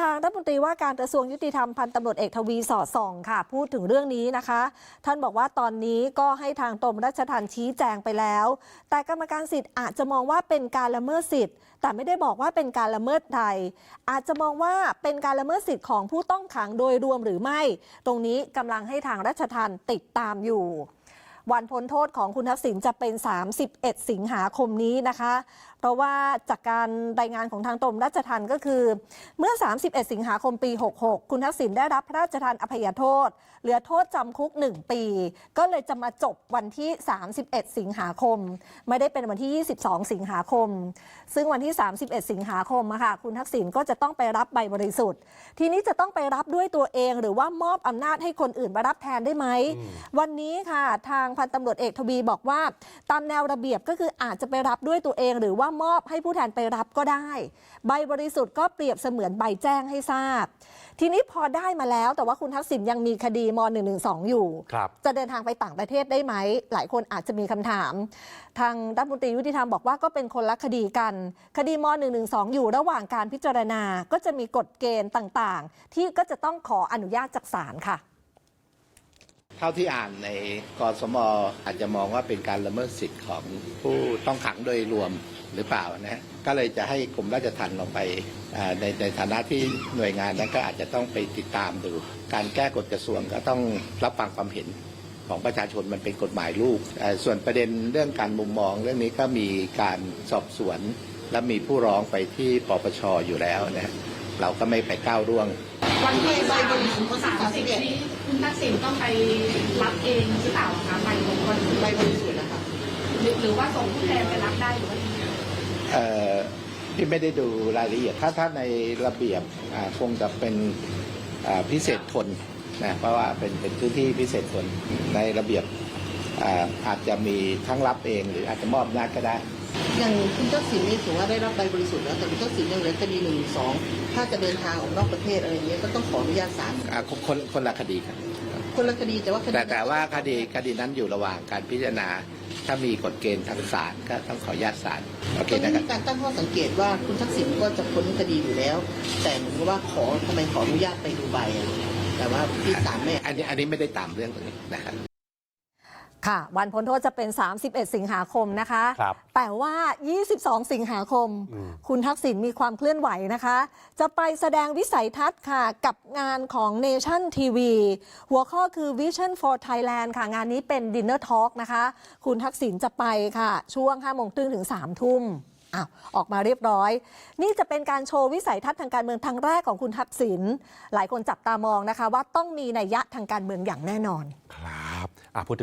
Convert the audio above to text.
ทางรัฐมนตรีว่าการกระทรวงยุติธรรมพันตำรวจเอกทวีสอดส่องค่ะ พูดถึงเรื่องนี้นะคะ ท่านบอกว่าตอนนี้ก็ให้ทางกรมราชทัณฑ์ชี้แจงไปแล้ว แต่กรรมการสิทธิ์อาจจะมองว่าเป็นการละเมิดสิทธิ์ แต่ไม่ได้บอกว่าเป็นการละเมิดใดอาจจะมองว่าเป็นการละเมิดสิทธิ์ของผู้ต้องขังโดยรวมหรือไม่ ตรงนี้กำลังให้ทางราชทัณฑ์ติดตามอยู่ วันพ้นโทษของคุณทักษิณจะเป็น 31 สิงหาคมนี้นะคะ เพราะว่าจากการรายงานของทางกรมราชทัณฑ์ก็คือ เมื่อ 31 สิงหาคมปี 66 คุณทักษิณได้รับพระราชทานอภัยโทษ เหลือโทษจำคุก 1 ปี ก็เลยจะมาจบวันที่ 31 สิงหาคม ไม่ได้เป็นวันที่ 22 สิงหาคม ซึ่งวันที่ 31 สิงหาคมอะค่ะคุณทักษิณก็จะต้องไปรับใบบริสุทธิ์ ทีนี้จะต้องไปรับด้วยตัวเอง หรือว่ามอบอำนาจให้คนอื่นมารับแทนได้ไหมวันนี้ค่ะทางพันตำรวจเอกทวีบอกว่า ตามแนวระเบียบก็คืออาจจะไปรับด้วยตัวเองหรือว่ามอบให้ผู้แทนไปรับก็ได้ ใบบริสุทธิ์ก็เปรียบเสมือนใบแจ้งให้ทราบ ทีนี้พอได้มาแล้วแต่ว่าคุณทักษิณยังมีคดีม .112 อยู่ครับจะเดินทางไปต่างประเทศได้ไหม หลายคนอาจจะมีคำถาม ทางรัฐมนตรียุติธรรมบอกว่าก็เป็นคนละคดีกัน คดีม .112 อยู่ระหว่างการพิจารณาก็จะมีกฎเกณฑ์ต่างๆ ที่ก็จะต้องขออนุญาตจากศาลค่ะ เท่าที่อ่านในกสมอาจจะมองว่าเป็นการละเมิดสิทธิ์ของผู้ต้องขังโดยรวมหรือเปล่านะฮะก็เลยจะให้กรมราชทัณฑ์ลงไปในในฐานะที่หน่วยงานนั้นก็อาจจะต้องไปติดตามดู การแก้กฎกระทรวงก็ต้องรับฟังความเห็นของประชาชนมันเป็นกฎหมายลูก ส่วนประเด็นเรื่องการมุมมองเรื่องนี้ก็มีการสอบสวน และมีผู้ร้องไปที่ปปชอยู่แล้วนะฮะเราก็ไม่ไปก้าวร่วง วันที่ใบบริสุทธิ์สามสิบนี้คุณทักษิณต้องไปรับเองหรือเปล่าคะใบของคนใบบริสุทธิ์นะคะหรือหรือว่าส่งผู้แทนไปรับได้หรือว่าเอ่อพี่ไม่ได้ดูรายละเอียด ถ้าถ้าในระเบียบอ่าคงจะเป็นอ่าพิเศษทนนะเพราะว่าเป็นเป็นพื้นที่พิเศษทนในระเบียบ อ่าอาจจะมีทั้งรับเองหรืออาจจะมอบอำนาจก็ได้ อย่างคุณทักษิณนี่ถือว่าได้รับใบบริสุทธิ์แล้วแต่คุณทักษิณยังเหลือคดีหนึ่งสองถ้าจะเดินทางออกนอกประเทศอะไรเงี้ยก็ต้องขออนุญาตศาลอ่าคนคนคนละคดีครับคนละคดีแต่ว่าคดีแต่แต่ว่าคดีคดีนั้นอยู่ระหว่างการพิจารณา ถ้ามีกฎเกณฑ์ทางศาลก็ต้องขออนุญาตศาลโอเคตอนนะนี้ครับมีการตั้งข้อสังเกตว่าคุณทักษิณก็จะพ้นคดีอยู่แล้ว แต่เหมือนกับว่าขอทำไมขออนุญาตไปดูใบอะแต่ว่าที่ศาลไม่อันนี้อันนี้ไม่ได้ตามเรื่องตรงนี้นะครับ ค่ะ วันพ้นโทษจะเป็น 31 สิงหาคมนะคะ ครับแต่ว่า 22 สิงหาคม อืม คุณทักษิณมีความเคลื่อนไหวนะคะ จะไปแสดงวิสัยทัศน์ค่ะ กับงานของ Nation TV หัวข้อคือ Vision for Thailand ค่ะ งานนี้เป็น Dinner Talk นะคะ คุณทักษิณจะไปค่ะ ช่วง5โมงครึ่งถึง3ทุ่มอ้าวออกมาเรียบร้อย นี่จะเป็นการโชว์วิสัยทัศน์ทางการเมืองครั้งแรกของคุณทักษิณหลายคนจับตามองนะคะ ว่าต้องมีนัยยะทางการเมืองอย่างแน่นอน ครับอะพูดถึง